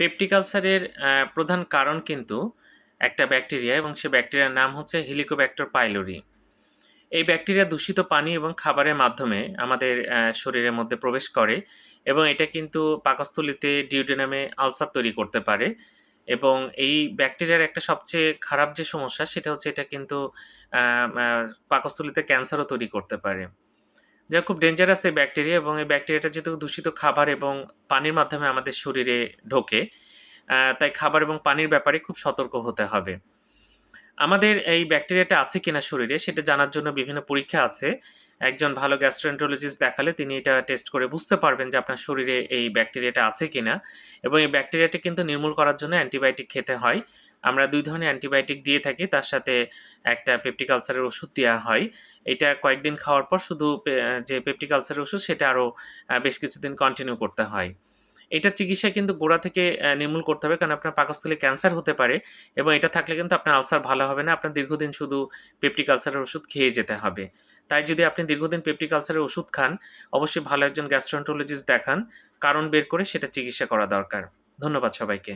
Peptic আলসারের প্রধান কারণ কিন্তু একটা ব্যাকটেরিয়া এবং সে ব্যাকটেরিয়ার নাম হচ্ছে হেলিকোব্যাক্টর পাইলোরি এই ব্যাকটেরিয়া দূষিত পানি এবং খাবারের মাধ্যমে আমাদের শরীরের মধ্যে প্রবেশ করে এবং এটা কিন্তু পাকস্থলিতে ডিউডেনামে আলসার তৈরি করতে পারে এবং এই ব্যাকটেরিয়ার একটা সবচেয়ে খারাপ যে সমস্যা সেটা হচ্ছে এটা কিন্তু পাকস্থলিতে ক্যান্সারও তৈরি করতে পারে। যা খুব ডেঞ্জারাস এই ব্যাকটেরিয়া এবং এই ব্যাকটেরিয়াটা যেহেতু দূষিত খাবার এবং পানির মাধ্যমে আমাদের শরীরে ঢোকে তাই খাবার এবং পানির ব্যাপারে খুব সতর্ক হতে হবে। আমাদের এই ব্যাকটেরিয়াটা আছে কিনা শরীরে, সেটা জানার জন্য বিভিন্ন পরীক্ষা আছে। একজন ভালো গ্যাস্ট্রোএন্টারোলজিস্ট দেখালে তিনি এটা টেস্ট করে বুঝতে পারবেন যে আপনার শরীরে এই ব্যাকটেরিয়াটা আছে কিনা। এবং এই ব্যাকটেরিয়াটা কিন্তু নির্মূল করার জন্য অ্যান্টিবায়োটিক খেতে হয়। আমরা দুই ধরনের অ্যান্টিবায়োটিক দিয়ে থাকি, তার সাথে একটা পেপটিক আলসারের ওষুধ দেওয়া হয়। এটা কয়েকদিন খাওয়ার পর শুধু যে পেপটিক আলসারের ওষুধ, সেটা আরও বেশ কিছুদিন কন্টিনিউ করতে হয়। এটা চিকিৎসা কিন্তু গোড়া থেকে নির্মূল করতে হবে কারণ আপনার পাকস্থলে ক্যান্সার হতে পারে এবং এটা থাকলে কিন্তু আপনার আলসার ভালো হবে না। আপনার দীর্ঘদিন শুধু পেপটিক আলসারের ওষুধ খেয়ে যেতে হবে। তাই যদি আপনি দীর্ঘদিন পেপটিক আলসারের ওষুধ খান, অবশ্যই ভালো একজন গ্যাস্ট্রোন্টোলজিস্ট দেখান। কারণ বের করে সেটা চিকিৎসা করা দরকার। ধন্যবাদ সবাইকে।